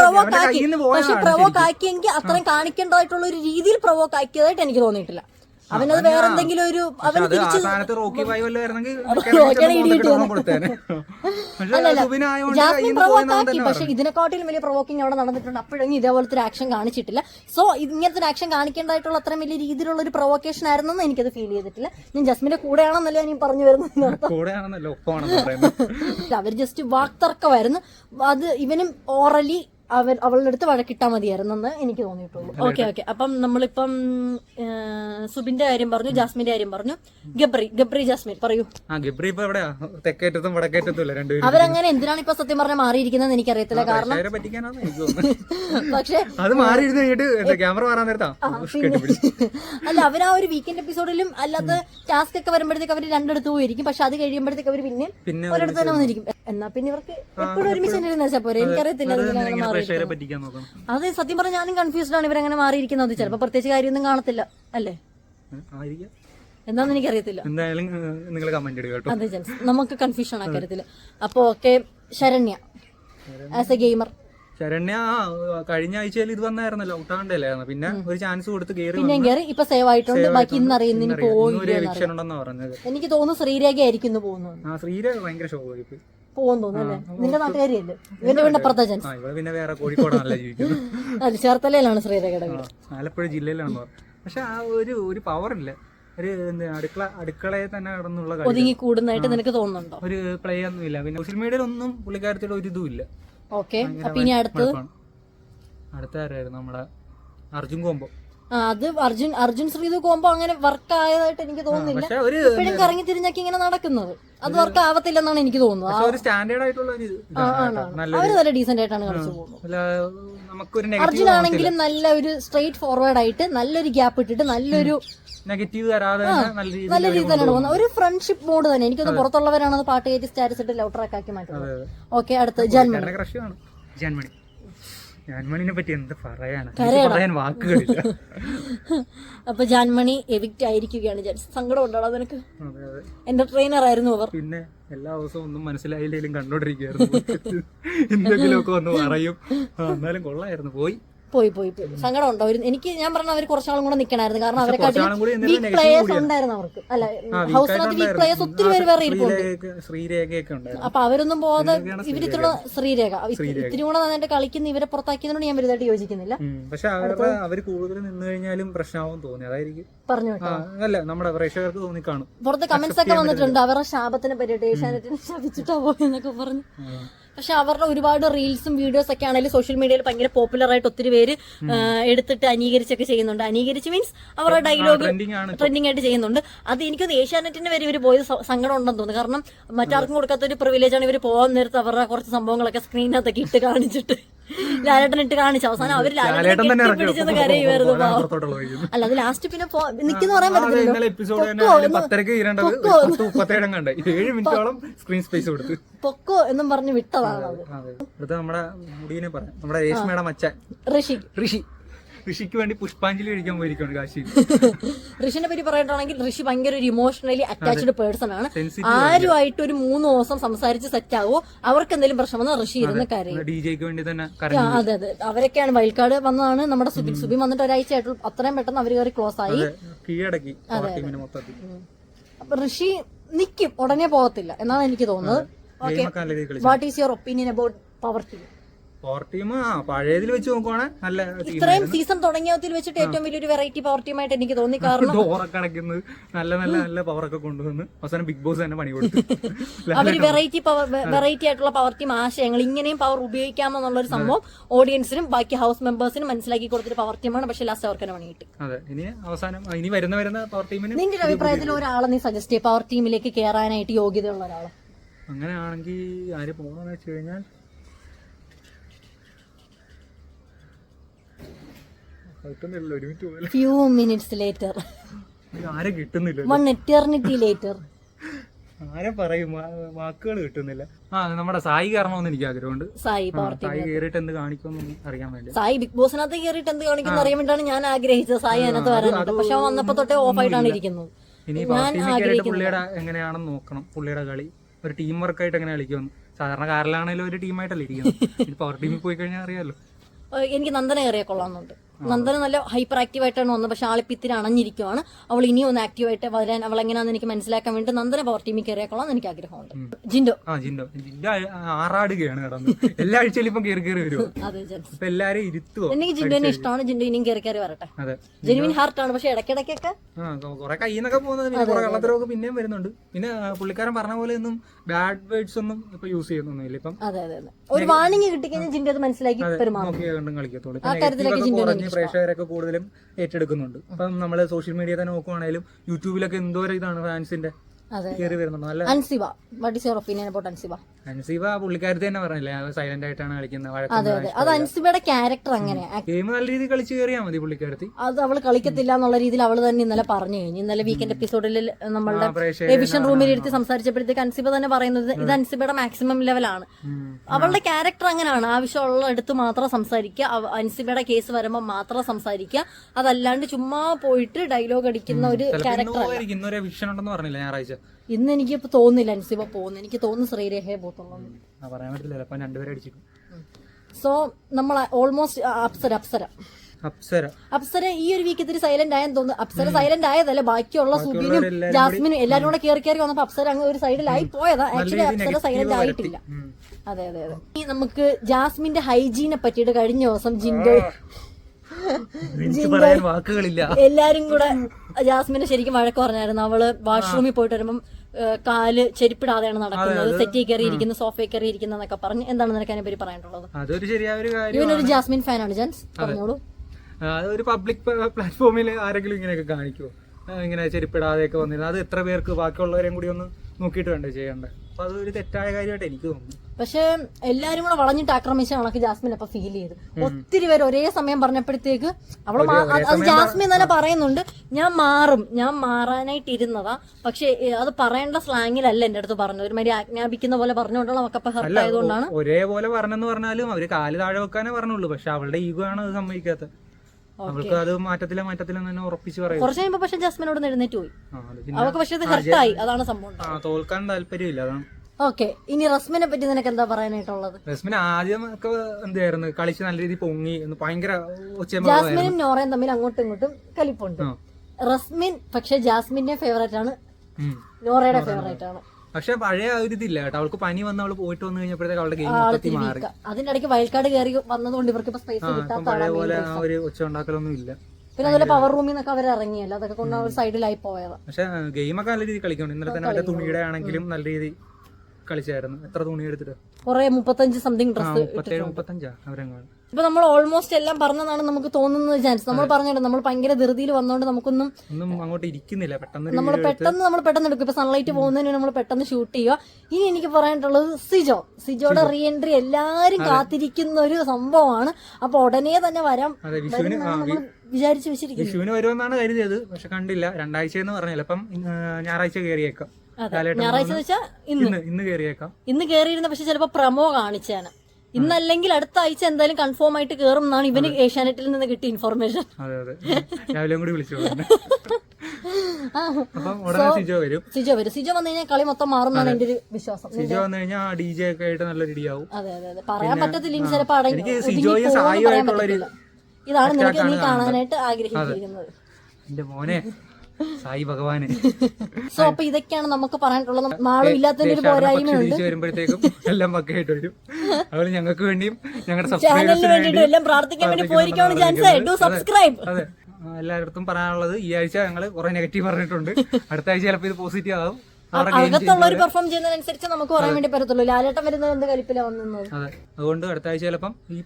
പ്രൊവോക്ക് ആക്കി പക്ഷെ പ്രൊവോക്ക് ആക്കിയെങ്കിൽ അത്രയും കാണിക്കേണ്ടതായിട്ടുള്ള ഒരു രീതിയിൽ പ്രൊവോക്ക് ആക്കിയതായിട്ട് എനിക്ക് തോന്നിയിട്ടില്ല. അവനത് വേറെ എന്തെങ്കിലും ഒരു അവൻ സ്ഥാനത്ത് റോക്കി ഫൈവ് *laughs* പക്ഷെ ഇതിനെക്കാട്ടിലും വലിയ പ്രൊവോക്കിംഗ് അവിടെ നടന്നിട്ടുണ്ട്. അപ്പോഴെങ്കിലും ഇതേപോലത്തെ ഒരു ആക്ഷൻ കാണിച്ചിട്ടില്ല. സോ ഇങ്ങനത്തെ ഒരു ആക്ഷൻ കാണിക്കേണ്ടതായിട്ടുള്ള അത്രയും വലിയ രീതിയിലുള്ള ഒരു പ്രൊവോക്കേഷൻ ആയിരുന്നെന്ന് എനിക്കത് ഫീൽ ചെയ്തിട്ടില്ല. ഞാൻ ജസ്മിന്റെ കൂടെയാണെന്നല്ല ഞാൻ പറഞ്ഞു വരുന്നത് *laughs* *laughs* അവർ ജസ്റ്റ് വാക്തർക്കമായിരുന്നു. അത് ഇവനും ഓറലി അവൻ അവളുടെ അടുത്ത് വഴക്കിട്ടാ മതിയായിരുന്നെന്ന് എനിക്ക് തോന്നിയിട്ടുള്ളൂ. Okay okay. അപ്പം നമ്മളിപ്പം സുബിന്റെ കാര്യം പറഞ്ഞു ജാസ്മിന്റെ കാര്യം പറഞ്ഞു. ഗബ്രി ഗബ്രി ജാസ്മിൻ പറയൂ. ആ ഗബ്രി ഇപ്പൊ എവിടെയാ? തെക്കേറ്റത്തും വടക്കേറ്റത്തും അവരങ്ങനെ എന്തിനാണ് ഇപ്പൊ സത്യം പറഞ്ഞാൽ മാറിയിരിക്കുന്നത് എനിക്കറിയത്തില്ല. കാരണം *laughs* പക്ഷേ പറ്റിക്കാനാണ് എനിക്ക് തോന്നുന്നത് പക്ഷെ അത് മാറി ക്യാമറ മാറാൻ നേരത്താ? അല്ല അവർ ആ ഒരു വീക്കെൻഡ് എപ്പിസോഡിലും അല്ലാത്ത ടാസ്ക് ഒക്കെ വരുമ്പോഴത്തേക്ക് അവർ രണ്ടിടത്ത് പോയിരിക്കും. പക്ഷെ അത് കഴിയുമ്പോഴത്തേക്ക് അവർ പിന്നെ ഒരിടത്ത് തന്നെ വന്നിരിക്കും. എന്നാ പിന്നെ ഇവർക്ക് എപ്പോഴും ഒരുമിച്ച് തന്നെ പോരെ? എനിക്കറിയത്തില്ല അത് സത്യം പറഞ്ഞാൽ ഞാനും കൺഫ്യൂസ്ഡ് ആണ്. ഇവരങ്ങനെ മാറിയിരിക്കുന്നത് ചിലപ്പോ പ്രത്യേകിച്ച് കാര്യമൊന്നും കാണത്തില്ല. അല്ലേ? എന്താന്ന് എനിക്കറിയത്തില്ല. എന്തായാലും നിങ്ങൾ കമന്റ് ഇടുക കേട്ടോ. അതെ ജെൻസ് നമുക്ക് കൺഫ്യൂഷൻ ആ കാര്യത്തിൽ അപ്പൊ okay Saranya. As a gamer Saranya കഴിഞ്ഞ ആഴ്ചയിൽ ഇത് വന്നായിരുന്നല്ലോ ഔട്ടാണ്ടല്ലായിരുന്നു പിന്നെ ഒരു ചാൻസ് കൊടുത്ത് കയറി പിന്നെ കയറി ഇപ്പൊ സേവ് ആയിട്ടുണ്ട്. ബാക്കി ഇന്ന് അറിയുന്നതിന് ഉണ്ടെന്നാ എനിക്ക് തോന്നുന്നു ശ്രീരേഖ ആയിരിക്കും പോകുന്നു ആ ശ്രീര ഭയങ്കര ഷോ പോയി. പോകുന്നു തോന്നുന്നു അല്ലേ നിന്റെ നാട്ടുകാരിയല്ലേ? ഇവന്റെ വീടിന്റെ അപ്പുറത്തെ ജെൻസ് പിന്നെ വേറെ കോഴിക്കോടാണല്ല ജീവിക്കുന്നത്. *laughs* അതെ ചേർത്തലയിലാണ് ശ്രീരേഖയുടെ വീട്. ആലപ്പുഴ ജില്ലയിലാണ് പക്ഷെ ആ ഒരു ഒരു പവർ ഇല്ല? ഒരു അടുക്കള അടുക്കളയിൽ തന്നെ കടന്നുള്ള ഒതുങ്ങി കൂടുന്നതായിട്ട് നിനക്ക് തോന്നുന്നുണ്ടോ? ഒരു പ്ലേ ഒന്നും ഇല്ല. പിന്നെ സോഷ്യൽ മീഡിയയിൽ ഒന്നും പുള്ളിക്കാരത്തിയുടെ ഒരു ഇതും ഇല്ല. ഓക്കെ. അപ്പൊ ഇനി അടുത്ത്? കുഴപ്പമാണ്. അടുത്ത ആരായിരുന്നു? നമ്മുടെ അർജുൻ കോമ്പോ. അത് അർജുൻ അർജുൻ ശ്രീതു കോമ്പോ അങ്ങനെ വർക്ക് ആയതായിട്ട് എനിക്ക് തോന്നുന്നില്ല. എപ്പോഴും ഒരു ഇപ്പോഴും കറങ്ങി തിരിഞ്ഞൊക്കെ ഇങ്ങനെ നടക്കുന്നത്. അത് വർക്ക് ആവത്തില്ലെന്നാണ് എനിക്ക് തോന്നുന്നത്. പക്ഷെ ഒരു സ്റ്റാൻഡേർഡ് ആയിട്ടുള്ള ഒരു ഇത് അവർ നല്ല ഡീസെന്റ് ആയിട്ടാണ് കളിച്ചു പോകുന്നത്. അല്ല, നമുക്കൊരു നെഗറ്റീവ് അർജുൻ ആണെങ്കിലും നല്ല ഒരു സ്ട്രെയിറ്റ് ഫോർവേഡ് ആയിട്ട് നല്ലൊരു ഗ്യാപ്പ് ഇട്ടിട്ട് നല്ലൊരു നെഗറ്റീവ് തരാതെ തന്നെ നല്ല രീതിയിൽ നല്ല രീതിയിൽ തന്നെയാണ് പോകുന്നത്. ഒരു ഫ്രണ്ട്ഷിപ്പ് മോഡ് തന്നെ. എനിക്കൊന്ന് പുറത്തുള്ളവരാണ് അത് പാട്ട് കയറ്റി സ്റ്റാറ്റസ് ഇട്ട് ലൗട്ടർ ആക്കി മാറ്റുന്നത്. ഓക്കെ അടുത്ത ജന്മ. ജാൻമണി ജാൻമണിനെ പറ്റി എന്ത് പറയാനാ? എനിക്ക് പറയാൻ വാക്കുകളില്ല. *laughs* അപ്പൊ ജാൻമണി എവിക്റ്റ് ആയിരിക്കുകയാണ് ജഡ്സ് സങ്കടം ഉണ്ടോ നിനക്ക്? എന്റെ ട്രെയിനർ ആയിരുന്നു അവർ. പിന്നെ എല്ലാ ദിവസവും ഒന്നും മനസ്സിലായില്ലെങ്കിലും കണ്ടോണ്ടിരിക്കുകയായിരുന്നു *laughs* എന്തെങ്കിലുമൊക്കെ വന്ന് പറയും. എന്നാലും കൊള്ളായിരുന്നു. പോയി. പോയി പോയി പോയി. സങ്കടം ഉണ്ടോ എനിക്ക് ഞാൻ പറഞ്ഞ അവർ കുറച്ചാളും കൂടെ നിൽക്കണായിരുന്നു കാരണം അവരെ വീക്ക് പ്ലേയേഴ്സ് ഉണ്ടായിരുന്നു അവർക്ക്. അല്ല ഹൗസിനകത്ത് വീക്ക് പ്ലേയേഴ്സ് ഒത്തിരി പേര് വേറെ ശ്രീരേഖയൊക്കെ അപ്പൊ അവരൊന്നും പോകാതെ ഇവരിത്തിരി ശ്രീരേഖ. ഇത്തി- ഇത്തിരി കൂടെ നന്നായിട്ട് കളിക്കുന്ന ഇവരെ പുറത്താക്കിയതിനോട് ഞാൻ വലുതായിട്ട് യോജിക്കുന്നില്ല. പക്ഷേ അവർ കൂടുതൽ നിന്ന് കഴിഞ്ഞാലും പ്രശ്നമാവും തോന്നി. അതായിരിക്കും. പറഞ്ഞു അല്ല നമ്മുടെ പ്രേക്ഷകർക്ക് തോന്നിക്കാണും. പുറത്ത് കമന്റ്സ് ഒക്കെ വന്നിട്ടുണ്ട്. അവരുടെ ശാപത്തിനെ പറ്റിയിട്ട് ഏഷ്യാനെറ്റിനെ ശപിച്ചിട്ടോ പോയെന്നൊക്കെ പറഞ്ഞു. പക്ഷെ അവരുടെ ഒരുപാട് റീൽസും വീഡിയോസ് ഒക്കെ ആണെങ്കിലും സോഷ്യൽ മീഡിയയിൽ ഭയങ്കര പോപ്പുലർ ആയിട്ട് ഒത്തിരി പേര് എടുത്തിട്ട് അനീകരിച്ചൊക്കെ ചെയ്യുന്നുണ്ട്. അനീകരിച്ച് മീൻസ് അവരുടെ ഡയലോഗ് ട്രെൻഡിങ് ആയിട്ട് ചെയ്യുന്നുണ്ട്. അത് എനിക്കൊന്ന് ഏഷ്യാനെറ്റിന്റെ വരെ ഇവർ പോയത് സങ്കടം ഉണ്ടെന്ന് തോന്നുന്നു. കാരണം മറ്റാർക്കും കൊടുക്കാത്ത ഒരു പ്രിവിലേജ് ആണ് ഇവർ പോകാൻ നേരത്ത് അവരുടെ കുറച്ച് സംഭവങ്ങളൊക്കെ സ്ക്രീനകത്തൊക്കെ ഇട്ട് കാണിച്ചിട്ട് ലാലേട്ടൻ ഇട്ട് കാണിച്ച. അവസാനം അവർ ലാലേട്ടൻ പിടിച്ചത് കരയുമായിരുന്നു അല്ല അത് ലാസ്റ്റ് പിന്നെ നിക്കുന്ന പറയാൻ പറ്റത്തില്ലല്ലോ. പൊക്കോ എന്നും പറഞ്ഞ് അതെ അടുത്ത നമ്മുടെ മുടീനെ പറയാം. നമ്മുടെ രേഷ്മയുടെ മച്ചാൻ. ഋഷി. ഋഷി. ഋഷിക്ക് വേണ്ടി പുഷ്പാഞ്ജലി കഴിക്കാൻ പോയിരിക്കുകയാണ് കാശി. *laughs* ഋഷിനെ പറ്റി പറയട്ടാണെങ്കിൽ ഋഷി ഭയങ്കര ഒരു ഇമോഷണലി അറ്റാച്ച്ഡ് പേഴ്സൺ ആണ്. ആരുമായിട്ട് ഒരു മൂന്ന് ദിവസം സംസാരിച്ച് സെറ്റ് ആവോ അവർക്ക് എന്തെങ്കിലും പ്രശ്നം വന്നാൽ ഋഷി ഇരുന്ന് കാര്യം. ഡിജെക്ക് വേണ്ടി തന്നെ അതെ അതെ. അവരൊക്കെയാണ് വയൽക്കാട് വന്നതാണ്. നമ്മുടെ സുബിൻ. സുബിൻ വന്നിട്ട് ഒരാഴ്ച ആയിട്ട് അത്രയും പെട്ടെന്ന് അവർ കയറി ക്ലോസ് ആയി. കീഴടക്കി. അപ്പൊ ഋഷി നിക്കും. ഉടനെ പോകത്തില്ല എന്നാണ് എനിക്ക് തോന്നുന്നത്. What is your opinion about power team power team ആ പഴയതിൽ വെച്ച് നോക്കുവാണെങ്കിൽ നല്ല ഇത്രയും സീസൺ തുടങ്ങിയതിൽ വെച്ചിട്ട് ഏറ്റവും വലിയൊരു വെറൈറ്റി പവർ ടീമായിട്ട് എനിക്ക് തോന്നി. കാരണം *laughs* ഡോറൊക്കെ നല്ല നല്ല നല്ല പവർ ഒക്കെ കൊണ്ടുവന്ന് അവസാനം ബിഗ് ബോസ് തന്നെ പണി കൊടുത്തു. അവർ വെറൈറ്റി പവർ വെറൈറ്റി ആയിട്ടുള്ള പവർ ടീം ആശയങ്ങൾ. ഇങ്ങനെയും പവർ ഉപയോഗിക്കാമെന്നുള്ള ഒരു സംഭവം ഓഡിയൻസിനും ബാക്കി ഹൗസ് മെമ്പേഴ്സിനും മനസ്സിലാക്കി കൊടുത്തൊരു പവർ ടീമാണ് പക്ഷെ ലാസ്റ്റ് അവർക്ക് തന്നെ പണി കിട്ടി. അതെ. ഇനി അവസാനം ഇനി വരുന്ന വരുന്ന പവർ ടീമിന് നിന്റെ അഭിപ്രായത്തിൽ ഒരാളെ നീ സജസ്റ്റ് ചെയ്യും. പവർ ടീമിലേക്ക് കയറാനായിട്ട് യോഗ്യതയുള്ള ഒരാളെ. അങ്ങനെയാണെങ്കിൽ ആര് പോകണമെന്ന് വെച്ച് കഴിഞ്ഞാൽ കിട്ടുന്നില്ല ഒരു മിനിറ്റ് പോലും. ഫ്യൂ മിനിറ്റ്സ് ലേറ്റർ ആരെ കിട്ടുന്നില്ല? വൺ എറ്റേർണിറ്റി ലേറ്റർ ആരെ പറയും? വാക്കുകൾ കിട്ടുന്നില്ല. ആ നമ്മുടെ സായി കയറണമെന്ന് എനിക്ക് ആഗ്രഹമുണ്ട്. സായി സായി കയറിയിട്ട് എന്ത് കാണിക്കുമെന്ന് അറിയാൻ വേണ്ടി. സായി ബിഗ് ബോസിനകത്ത് കയറിയിട്ട് എന്ത് കാണിക്കുന്ന അറിയാൻ വേണ്ടിയാണ് ഞാൻ ആഗ്രഹിച്ചത്. സായി അതിനകത്ത് വരാനായിട്ട്. പക്ഷെ വന്നപ്പോ തൊട്ടേ ഓഫ് ആയിട്ടാണ് ഇരിക്കുന്നത്. ഇനി പുള്ളിയുടെ എങ്ങനെയാണെന്ന് നോക്കണം. പുള്ളിയുടെ കളി. ഒരു ടീം വർക്ക് ആയിട്ട് എങ്ങനെ കളിക്കുമെന്ന് സാധാരണ കാറിലാണെങ്കിലും ഒരു ടീമായിട്ടല്ലേ ഇരിക്കുന്നത്. പവർ ടീമിൽ പോയി കഴിഞ്ഞാൽ അറിയാമല്ലോ എനിക്ക് നന്ദന കയറിയ കൊള്ളാമെന്നുണ്ട്. നന്ദന നല്ല ഹൈപ്പർ ആക്റ്റീവ് ആയിട്ടാണ് വന്നത്. പക്ഷെ ആളിപ്പോ ഇത്തിരി അണഞ്ഞിരിക്കുവാണ്. അവൾ ഇനി ഒന്ന് ആക്റ്റീവ് ആയിട്ട് വരാൻ അവൾ എങ്ങനെയാണെന്ന് എനിക്ക് മനസ്സിലാക്കാൻ വേണ്ടി നന്ദന പവർ ടീമിൽ കയറിയാക്കോളാം എനിക്ക് ആഗ്രഹമുണ്ട്. ജിൻഡോ? ആ ജിൻഡോ. ജിൻഡോ ആറാടുകയാണ് കടന്ന് എല്ലാ ആഴ്ചയിലും ഇപ്പം കയറി കയറി വരും *laughs* അതെ ജെൻസ്. എല്ലാരും ഇരുത്തുവോ? എനിക്ക് ജിൻഡോനെ ഇഷ്ടമാണ്. ജിൻഡോ ഇനിയും കയറി കയറി വരട്ടെ. അതെ. ജെനുവിൻ ഹാർട്ടാണ് പക്ഷെ ഇടയ്ക്കിടയ്ക്കൊക്കെ കുറെ കയ്യിൽ നിന്നൊക്കെ പോകുന്നത് കുറെ കള്ളത്തരമൊക്കെ പിന്നെയും വരുന്നുണ്ട്. പിന്നെ പുള്ളിക്കാരൻ പറഞ്ഞ പോലെ ഒന്നും ബാഡ് വേർഡ്സ് ഒന്നും ഇപ്പൊ യൂസ് ചെയ്യുന്നൊന്നുമില്ല. ഇപ്പം അതെ അതെ ഒരു വാണിംഗ് കിട്ടിക്കഴിഞ്ഞാൽ ജിൻഡോ അത് മനസ്സിലാക്കി പെരുമാറും. കളിക്കത്തുള്ളൂ. ആ കാര്യത്തിലൊക്കെ നെഗറ്റീവൊക്കെ കുറഞ്ഞ് പ്രേക്ഷകരൊക്കെ കൂടുതലും ഏറ്റെടുക്കുന്നുണ്ട്. ഇപ്പം നമ്മൾ സോഷ്യൽ മീഡിയ തന്നെ നോക്കുവാണെങ്കിലും യൂട്യൂബിലൊക്കെ എന്തോരം ഇതാണ് ഫാൻസിന്റെ കയറി വരുന്നുണ്ട് നല്ല Ansiba. What is your opinion about Ansiba? Ansiba പുള്ളിക്കാരത്തി തന്നെ പറഞ്ഞില്ലേ? സൈലന്റ് ആയിട്ടാണ് കളിക്കുന്നത് അതെ അതെ. അത് അൻസിബയുടെ ക്യാരക്ടർ ഗെയിം നല്ല രീതിയിൽ കളിച്ച് കയറിയാൽ മതി പുള്ളിക്കാരത്തി. അത് അവൾ കളിക്കത്തില്ല എന്നുള്ള രീതിയിൽ അവൾ തന്നെ ഇന്നലെ പറഞ്ഞു കഴിഞ്ഞു. ഇന്നലെ വീക്കെൻഡ് എപ്പിസോഡിൽ നമ്മളുടെ എവിഷൻ റൂമിൽ എടുത്ത് സംസാരിച്ചപ്പോഴത്തേക്ക് അൻസിബ തന്നെ പറയുന്നത് ഇത് അൻസിബയുടെ മാക്സിമം ലെവലാണ് അവളുടെ ക്യാരക്ടർ അങ്ങനെയാണ്. ആവശ്യമുള്ള അടുത്ത് മാത്രം സംസാരിക്കുക. അൻസിബയുടെ കേസ് വരുമ്പോൾ മാത്രം സംസാരിക്കുക. അതല്ലാണ്ട് ചുമ്മാ പോയിട്ട് ഡയലോഗ് അടിക്കുന്ന ഒരു ക്യാരക്ടർ ഇന്നൊരു ഉണ്ടെന്ന് പറഞ്ഞില്ല ഞായറാഴ്ച? ഇന്ന് എനിക്ക് ഇപ്പൊ തോന്നുന്നില്ല അൻസിബ പോകുന്നു. എനിക്ക് തോന്നുന്നു ശ്രീരേഖയെ പോകത്തുള്ളൂ. പറയാൻ പറ്റില്ല ചിലപ്പോ രണ്ടുപേരെ അടിച്ചിട്ടു സോ നമ്മൾ ഓൾമോസ്റ്റ് അപ്സര അപ്സര. അപ്സര. അപ്സര ഈ ഒരു വീക്ക് ഇത്തിരി സൈലന്റ് ആയെന്ന് തോന്നുന്നു. അപ്സര സൈലന്റ് ആയതല്ല? ബാക്കിയുള്ള സുബിനും ജാസ്മിനും എല്ലാരും കൂടെ കയറി കയറി വന്നപ്പോ അപ്സര അങ്ങ് ഒരു സൈഡിലായി പോയതാ. Actually Apsara silent. ആയിട്ടില്ല. അതെ അതെ അതെ. നമുക്ക് ജാസ്മിന്റെ ഹൈജീനെ പറ്റിയിട്ട് കഴിഞ്ഞ ദിവസം ജിൻഡോ എനിക്ക് പറയാൻ വാക്കുകളില്ല. എല്ലാരും കൂടെ ജാസ്മിനെ ശരിക്കും വഴക്ക് പറഞ്ഞായിരുന്നു. അവൾ വാഷ്റൂമിൽ പോയിട്ട് വരുമ്പം കാൽ ചെരുപ്പിടാതെയാണ് നടക്കുന്നത്. സെറ്റി കയറി ഇരിക്കുന്ന സോഫയിൽ കയറി ഇരിക്കുന്നതൊക്കെ പറഞ്ഞ് എന്താണ് നിനക്ക് അതിനെ പറ്റി പറയാനുള്ളത്? അതൊരു ശരിയായ ഒരു കാര്യം ഇവനൊരു ജാസ്മിൻ ഫാനാണ് ജാൻസ്. പറഞ്ഞോളൂ. അതൊരു പബ്ലിക് പ്ലാറ്റ്ഫോമിൽ ആരെങ്കിലും ഇങ്ങനെയൊക്കെ കാണിക്കുമോ ഇങ്ങനെ ചെരുപ്പിടാതെയൊക്കെ വന്നിരുന്നത് അത് എത്ര പേർക്ക് ബാക്കിയുള്ളവരെയും കൂടി ഒന്ന് നോക്കിയിട്ട് വേണ്ടേ ചെയ്യേണ്ടത് അപ്പൊ അതൊരു തെറ്റായ കാര്യമായിട്ട് എനിക്ക് തോന്നുന്നു. പക്ഷേ എല്ലാരും കൂടെ വളഞ്ഞിട്ട് ആക്രമിച്ച കണക്ക് ജാസ്മിൻ അപ്പൊ ഫീൽ ചെയ്ത് ഒത്തിരി പേര് ഒരേ സമയം പറഞ്ഞപ്പോഴത്തേക്ക് അവൾ അത് ജാസ്മിൻ തന്നെ പറയുന്നുണ്ട് ഞാൻ മാറും ഞാൻ മാറാനായിട്ട് ഇരുന്നതാ പക്ഷെ അത് പറയേണ്ട സ്ലാങ്ങിലല്ല എന്റെ അടുത്ത് പറഞ്ഞു ഒരു മാതിരി ആജ്ഞാപിക്കുന്ന പോലെ പറഞ്ഞുകൊണ്ടുള്ള നമുക്കപ്പൊ ഹർട്ട് ആയതുകൊണ്ടാണ്. ഒരേപോലെ പറഞ്ഞെന്ന് പറഞ്ഞാലും അവർ കാൽ താഴെ വെക്കാനേ പറഞ്ഞുള്ളൂ. പക്ഷെ അവളുടെ ഈഗോ ആണ് അത് സമ്മതിക്കാത്തത്. അവൾക്ക് അത് മാറ്റത്തില്ല മാറ്റത്തില്ല തന്നെ ഉറപ്പിച്ച് പറയും കുറച്ച് കഴിയുമ്പോ പക്ഷെ ജസ്മിനോട് എഴുന്നേറ്റ് പോയി. അവൾക്ക് പക്ഷെ ഹർട്ടായി അതാണ് സംഭവം. തോൽക്കാൻ താല്പര്യമില്ല അതാണ്. ഓക്കെ. ഇനി റസ്മിനെ പറ്റി നിനക്ക് എന്താ പറയാനായിട്ടുള്ളത്? റസ്മിൻ ആദ്യം ഒക്കെ എന്തായിരുന്നു കളിച്ച് നല്ല രീതിയിൽ പൊങ്ങി ഭയങ്കര ജാസ്മിനും നോറയും തമ്മിൽ അങ്ങോട്ടും ഇങ്ങോട്ടും കലിപ്പുണ്ട്. റസ്മിൻ പക്ഷെ ജാസ്മിന്റെ ഫേവറേറ്റ് ആണ്. നോറയുടെ ഫേവറേറ്റ് ആണ്. പക്ഷെ പഴയ ഒരു ഇതില്ല കേട്ടോ. അവൾക്ക് പനി വന്ന് അവൾ പോയിട്ട് വന്നു കഴിഞ്ഞപ്പോഴത്തേക്ക് അവളുടെ ഗെയിം മൊത്തത്തിൽ മാറി. അതിന്റെ ഇടയ്ക്ക് വയൽക്കാട് കയറി വന്നതുകൊണ്ട് ഇവർക്ക് ഇപ്പൊ സ്പേസ് കിട്ടാത്ത പഴയ പോലെ ആ ഒരു ഒച്ച ഉണ്ടാക്കലൊന്നും ഇല്ല. പിന്നെ അതുപോലെ പവർ റൂമിൽ നിന്നൊക്കെ അവർ ഇറങ്ങിയല്ലോ. അതൊക്കെ കൊണ്ട് സൈഡിലായി പോയതാ. പക്ഷെ ഗെയിമൊക്കെ നല്ല രീതിയിൽ കളിക്കുന്നുണ്ട്. ഇന്നലെ തന്നെ മറ്റേ തുണിയുടെ ആണെങ്കിലും നല്ല രീതിയിൽ കളിച്ചായിരുന്നു. എത്ര തുണി എടുത്തിട്ട്? കുറെ മുപ്പത്തഞ്ച് സംതിങ് ഡ്രസ് മുപ്പത്തേഴ് മുപ്പത്തഞ്ചാ? അവരെങ്ങാണ് ഇപ്പൊ നമ്മൾ ഓൾമോസ്റ്റ് എല്ലാം പറഞ്ഞതാണ് നമുക്ക് തോന്നുന്നത് ചാൻസ് നമ്മൾ പറഞ്ഞിട്ട് നമ്മൾ ഭയങ്കര ധൃതിയിൽ വന്നോണ്ട് നമുക്കൊന്നും ഒന്നും അങ്ങോട്ട് ഇരിക്കുന്നില്ല. പെട്ടെന്ന് നമ്മൾ പെട്ടെന്ന് നമ്മൾ പെട്ടെന്ന് എടുക്കും. ഇപ്പൊ സൺലൈറ്റ് പോകുന്നതിന് നമ്മൾ പെട്ടെന്ന് ഷൂട്ട് ചെയ്യുക. ഇനി എനിക്ക് പറയാനുള്ളത് സിജോ. സിജോയുടെ റീ എൻട്രി എല്ലാരും കാത്തിരിക്കുന്ന ഒരു സംഭവമാണ്. അപ്പൊ ഉടനെ തന്നെ വരാം. വിചാരിച്ചു വെച്ചിരിക്കും വിഷുവിന് വരുമെന്നാണ് കരുതിയത്. പക്ഷെ കണ്ടില്ല. രണ്ടാഴ്ച എന്ന് പറഞ്ഞില്ല. അപ്പം ഞായറാഴ്ച കയറിയേക്കാം. ഞായറാഴ്ച വെച്ചാൽ ഇന്ന്. ഇന്ന് കയറിയേക്കാം ഇന്ന് കയറിയിരുന്ന പക്ഷെ ചിലപ്പോ പ്രമോ കാണിച്ചാണ് ഇന്നല്ലെങ്കിൽ അടുത്ത ആഴ്ച എന്തായാലും കൺഫേം ആയിട്ട് കേറും എന്നാണ് ഇവന് ഏഷ്യാനെറ്റിൽ നിന്ന് കിട്ടിയ ഇൻഫർമേഷൻ സിജോ വരും. സിജോ വരും. സിജോ വന്നു കഴിഞ്ഞാൽ കളി മൊത്തം മാറും എന്നാണ് എന്റെ ഒരു വിശ്വാസം. സിജോ വന്നു കഴിഞ്ഞാൽ ഡി ജെ ഒക്കെ ആയിട്ട് നല്ലൊരു ഇടിയാവും അതെ അതെ അതെ. പറയാൻ പറ്റത്തില്ല ഇനി ചിലപ്പോ അടങ്ങി. ഇതാണ് നിനക്ക് നീ കാണാനായിട്ട് ആഗ്രഹിച്ചിരിക്കുന്നത്. എന്റെ മോനെ സായി ഭഗവാന്. സോ അപ്പൊ ഇതൊക്കെയാണ് നമുക്ക് പറയാനുള്ളത്. മാളും ഇല്ലാത്തതിന്റെ ഒരു പോരായ്മയുണ്ട്. വരുമ്പോഴത്തേക്കും എല്ലാം പക്കയായിട്ട് വരും. അതുപോലെ ഞങ്ങൾക്ക് വേണ്ടിയും ഞങ്ങളുടെ ചാനലിന് വേണ്ടിയിട്ട് എല്ലാം പ്രാർത്ഥിക്കാൻ വേണ്ടി പോയിരിക്കാണ് ചാൻസ് ഡു സബ്സ്ക്രൈബ് അതെ. എല്ലായിടത്തും പറയാനുള്ളത് ഈ ആഴ്ച ഞങ്ങൾ കുറെ നെഗറ്റീവ് പറഞ്ഞിട്ടുണ്ട്. അടുത്ത ആഴ്ച ചിലപ്പോൾ ഇത് പോസിറ്റീവ് ആവും. അവരുടെ ഗെയിം അകത്തുള്ള ഒരു പെർഫോം ചെയ്യുന്നതനുസരിച്ച് നമുക്ക് പറയാൻ വേണ്ടി പറ്റത്തുള്ളൂ. ലാലേട്ടൻ വരുന്നത് എന്ത് കലിപ്പില വന്നത് അതുകൊണ്ട് അടുത്ത ആഴ്ച ചിലപ്പം ഈ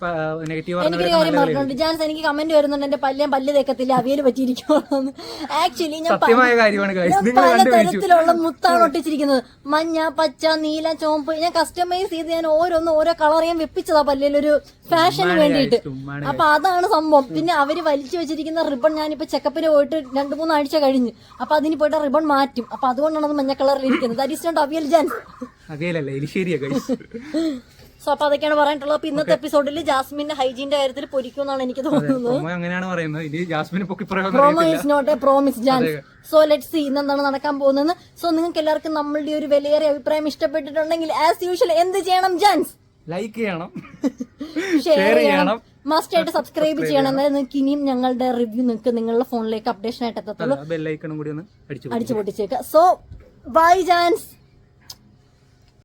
നെഗറ്റീവ് എനിക്കൊരു കാര്യം പറഞ്ഞിട്ടുണ്ട് ജാൻസ് എനിക്ക് കമന്റ് വരുന്നുണ്ട് എന്റെ പല്ലേ പല്ല് തേക്കത്തില്ല അവിയൽ പറ്റിയിരിക്കുവാണെന്ന്. ആക്ച്വലി ഞാൻ പല തരത്തിലുള്ള മുത്താണ് ഒട്ടിച്ചിരിക്കുന്നത്. മഞ്ഞ പച്ച നീല ചോമ്പ് ഞാൻ കസ്റ്റമൈസ് ചെയ്ത് ഞാൻ ഓരോന്ന് ഓരോ കളർ ഞാൻ വെപ്പിച്ചതാ പല്ലിലൊരു ഫാഷന് വേണ്ടിയിട്ട്. അപ്പൊ അതാണ് സംഭവം. പിന്നെ അവർ വലിച്ചു വെച്ചിരിക്കുന്ന റിബൺ ഞാനിപ്പോ ചെക്കപ്പിന് പോയിട്ട് രണ്ടു മൂന്നാഴ്ച കഴിഞ്ഞ്. അപ്പൊ അതിന് പോയിട്ട് റിബൺ മാറ്റും. അപ്പൊ അതുകൊണ്ടാണ് അത് മഞ്ഞ കളറിൽ ഇരിക്കുന്നത് ദാറ്റ് ഇസ് നോട്ട് അവിയൽ ജാൻസ് അതേലല്ലേ എലിശ്ശേരിയാ ഗൈസ് സോ അപ്പൊ അതൊക്കെയാണ് പറയാനുള്ളത്. അപ്പൊ ഇന്നത്തെ എപ്പിസോഡിൽ ജാസ്മിന്റെ ഹൈജീന്റെ കാര്യത്തിൽ പൊരിക്കും എന്നാണ് എനിക്ക് തോന്നുന്നത്. അങ്ങനെയാണ് പറയുന്നത്? ഇനി ജാസ്മിന് പൊക്കി പറയാൻ promo is not a promise Jans so let see ഇന്നെന്താണ് നടക്കാൻ പോകുന്നത് സോ നിങ്ങൾക്ക് എല്ലാവർക്കും നമ്മളുടെ ഒരു വിലയേറിയ അഭിപ്രായം ഇഷ്ടപ്പെട്ടിട്ടുണ്ടെങ്കിൽ ആസ് യൂഷ്വൽ എന്ത് ചെയ്യണം ജാൻസ് ലൈക്ക് ചെയ്യണം. ഷെയർ ചെയ്യണം. മസ്റ്റ് ആയിട്ട് സബ്സ്ക്രൈബ് ചെയ്യണം. എന്നാലും നിങ്ങൾക്ക് ഇനിയും ഞങ്ങളുടെ റിവ്യൂ നിങ്ങൾക്ക് നിങ്ങളുടെ ഫോണിലേക്ക് അപ്ഡേഷൻ ആയിട്ട് എത്തത്തുള്ളൂ. അടിച്ചു പൊട്ടിച്ചേക്കാം. So by Jans